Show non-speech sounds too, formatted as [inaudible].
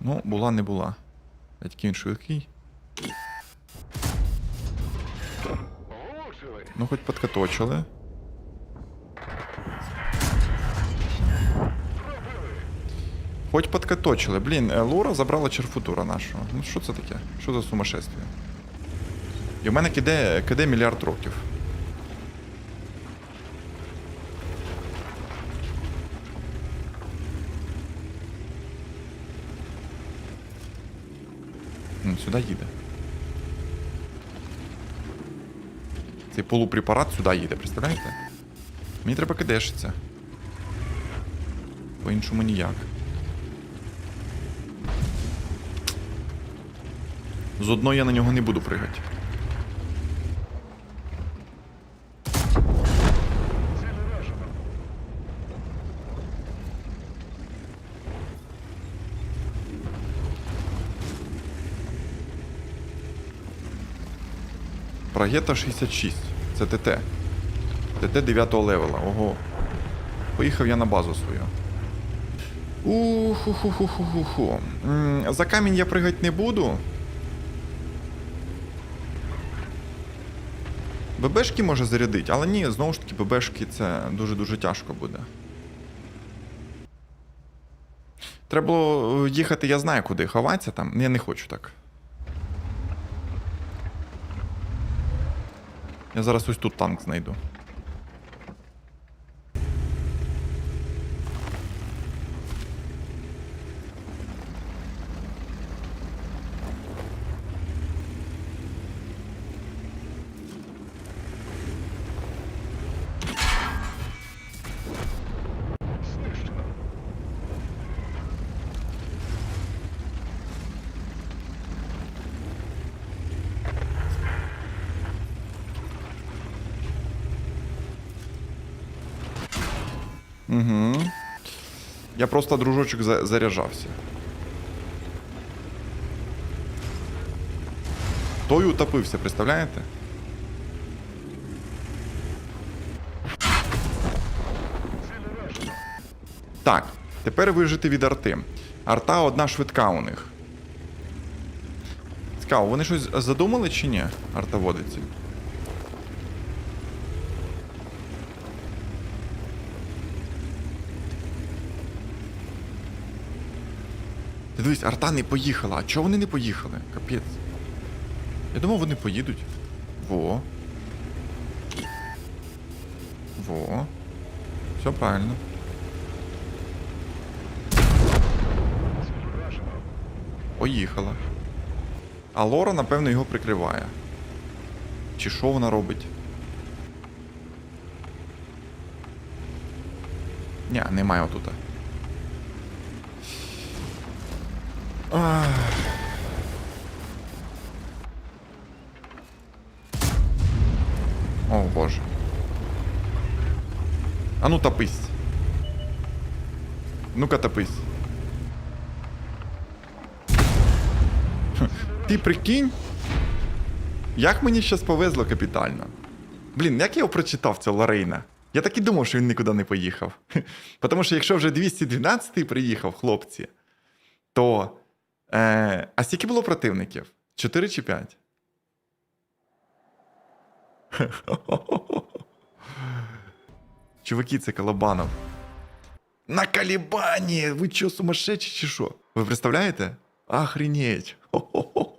Ну, була не була. Батьків він швидкий. Ну, хоч подкаточили. Хоч подкаточили. Блін, е, Лора забрала черфутура нашого. Ну що це таке? Що за сумасшествие? І в мене киде, киде мільярд років. М, Сюди їде. Цей полупрепарат сюди їде, представляєте? Мені треба кидешиться. По-іншому ніяк. З одної я на нього не буду пригати. Прагета 66. Це ТТ. ТТ 9 левела. Ого. Поїхав я на базу свою. Уху-ху-ху-ху-ху. За камінь я пригати не буду. ББшки може зарядити, але ні, знову ж таки, ББшки це дуже-дуже тяжко буде. Треба було е, їхати, я знаю куди, ховатися там. Я не хочу так. Я зараз ось тут танк знайду. Угу. Я просто дружочок за- заряджався. Той утопився, представляєте? Так, тепер вижити від арти. Арта одна швидка у них. Цікаво, вони щось задумали чи ні? Артоводиці. Ти дивись, арта не поїхала. А чого вони не поїхали? Капець. Я думав, вони поїдуть. Во. Во. Все правильно. Поїхала. А Лора, напевно, його прикриває. Чи що вона робить? Ні, немає отута. О, боже. А ну топись. Ну-ка топись. Ти прикинь? Як мені щас повезло капітально. Блін, як я його прочитав, цього Лорейна? Я так і думав, що він нікуди не поїхав. [laughs] Тому що якщо вже 212-й приїхав, хлопці, то. Е, а скільки було противників? 4 чи 5? [laughs] Чуваки, це Калабанов. На Калібані! Ви що, сумасшедші чи що? Ви представляєте? Охренеть! Хо-хо-хо. [laughs]